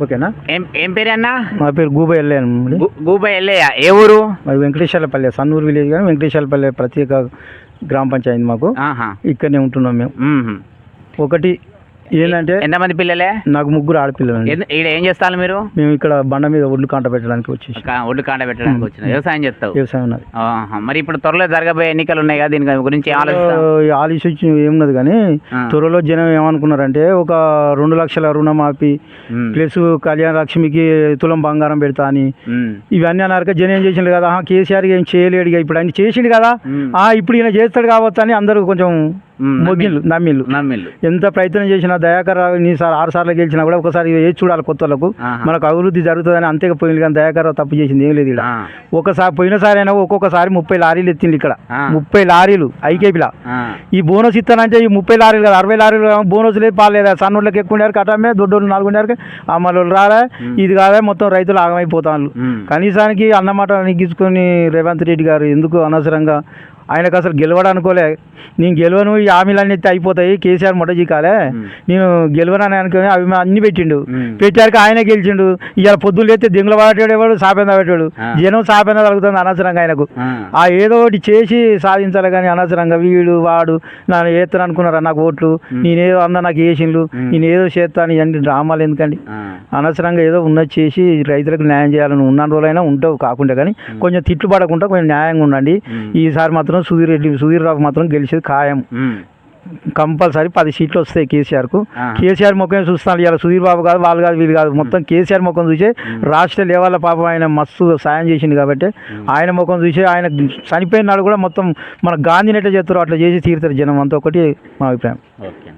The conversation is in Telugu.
ఓకేనా? ఏం ఏం పేరు అన్న మా పేరు గూబా వెళ్ళాను గు- గూబాయ్ ఎల్లయ్య ఏ ఊరు? మరి వెంకటేశ్వరపల్లె సన్నూరు విలేజ్ కానీ వెంకటేశ్వరపల్లె ప్రత్యేక గ్రామ పంచాయతీ మాకు. ఇక్కడనే ఉంటున్నాం మ్మ్. ఒకటి ఏంటంటే ఎంతమంది పిల్లలే నాకు ముగ్గురు ఆడపిల్లలు ఈడ ఏం చేస్తారు మీరు మేము ఇక్కడ బండ మీద ఒడ్లు కాంట పెట్టడానికి వచ్చేసి కా- ఒడ్డు కాండ పెట్టడానికి వచ్చిన వ్యవసాయం చేస్తావు వ్యవసాయం ఉన్నది. మరి ఇప్పుడు త్వరలో జరగబోయే ఎన్నికలు ఉన్నాయి కదా దీని గురించి ఆలోచించి ఏమున్నది కానీ. త్వరలో జనం ఏమనుకున్నారంటే ఒక రెండు లక్షల రుణమాఫీ. ప్లస్ కళ్యాణ లక్ష్మికి తులం బంగారం పెడతా అని. ఇవన్నీ అన్నారక జనం ఏం చేసిండు కదా కేసీఆర్ ఏం చేయలేడు ఇప్పుడు ఆయన చేసిండు కదా ఇప్పుడు ఈయన చేస్తాడు కావచ్చు అని అందరూ కొంచెం. మొగ్గిళ్ళు నమ్మిళ్ళు నమ్మిల్లు ఎంత ప్రయత్నం చేసినా దయాకర్ రావు నీ సార్ ఆరు సార్లు గెలిచినా కూడా ఒకసారి ఏది చూడాలి కొత్త వాళ్ళకు. ఆహా. మనకు అభివృద్ధి జరుగుతుందని అంతే పోయింది కానీ దయాకర్ రావు తప్పు చేసింది ఏం లేదు ఇక్కడ. ఒకసారి పోయినసారి అయినా ఒక్కొక్కసారి ముప్పై లారీలు ఎత్తింది ఇక్కడ. ముప్పై లారీలు ఐకేపీలా. ఈ బోనస్ ఇస్తానంటే ఈ ముప్పై లారీలు కదా అరవై లారీలు బోనస్ లేదు పాలేదు సన్నోళ్ళకి ఎక్కువ ఉండారు కట్టమే దొడ్డోళ్ళు నాలుగు ఉండారు అమ్మలోళ్ళు రాలే. ఇది కాదే మొత్తం రైతులు ఆగమైపోతాను. కనీసానికి అన్నమాట నెగ్గించుకొని రేవంత్ రెడ్డి గారు ఎందుకు అనవసరంగా ఆయనకు అసలు గెలవడం అనుకోలే నేను గెలవను ఈ హామీలన్నీ అయిపోతాయి. కేసీఆర్ మొట్ట చీకాలే మ్మ్. నేను గెలవనని అనుకుని అవి అన్ని పెట్టిండు. మ్మ్. పెట్టాక ఆయన గెలిచిండు. ఇవాళ పొద్దులు లేస్తే దింగుల పడేవాడు సాపెంద పెట్టాడు. జనం సాపెంద కలుగుతుంది అనవసరంగా ఆయనకు. ఆ. ఏదో ఒకటి చేసి సాధించాలి కానీ అనవసరంగా వీడు వాడు నన్ను ఏత్తను అనుకున్నారా నాకు ఓట్లు? నేనేదో అన్న నాకు వేసిండ్లు నేను ఏదో చేస్తాను ఇవన్నీ డ్రామాలు ఎందుకండి. అనవసరంగా ఏదో ఉన్నది చేసి రైతులకు న్యాయం చేయాలని ఉన్న రోజులైనా ఉంటావు కాకుండా కానీ కొంచెం తిట్లు పడకుండా కొంచెం న్యాయంగా ఉండండి. ఈసారి మాత్రం సుధీర్ రెడ్డి సుధీర్ రావు మాత్రం గెలిచేది ఖాయం. కంపల్సరీ పది సీట్లు వస్తాయి కేసీఆర్కు. కేసీఆర్ ముఖం చూస్తాను ఇలా సుధీర్ బాబు కాదు వాళ్ళు కాదు వీళ్ళు కాదు. మొత్తం కేసీఆర్ ముఖం చూసే రాష్ట్ర లెవెల్ పాపం ఆయన మస్తు సాయం చేసిండు కాబట్టి ఆయన ముఖం చూసి ఆయన చనిపోయిన నాడు కూడా మొత్తం మన గాంధీని ఎట్లా చేస్తారో అట్లా చేసి తీరుతారు జనం. అంతా ఒకటి మా అభిప్రాయం. ఓకే